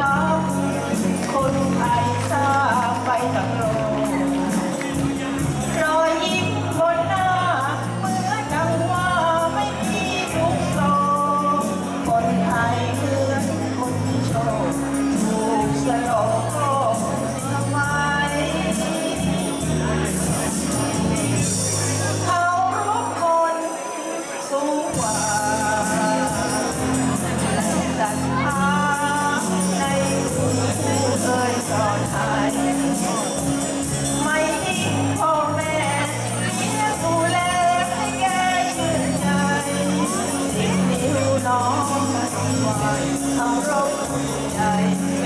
ลับคนไทยทราบไปตั้งโลกรอยยิ้มบนหน้าเมือนดังว่าไม่มีทุกโศกคนไทยเหมือนคนโชคถูกสลบก็สบายเขารบคนสูงว่า วายคำร้องใจ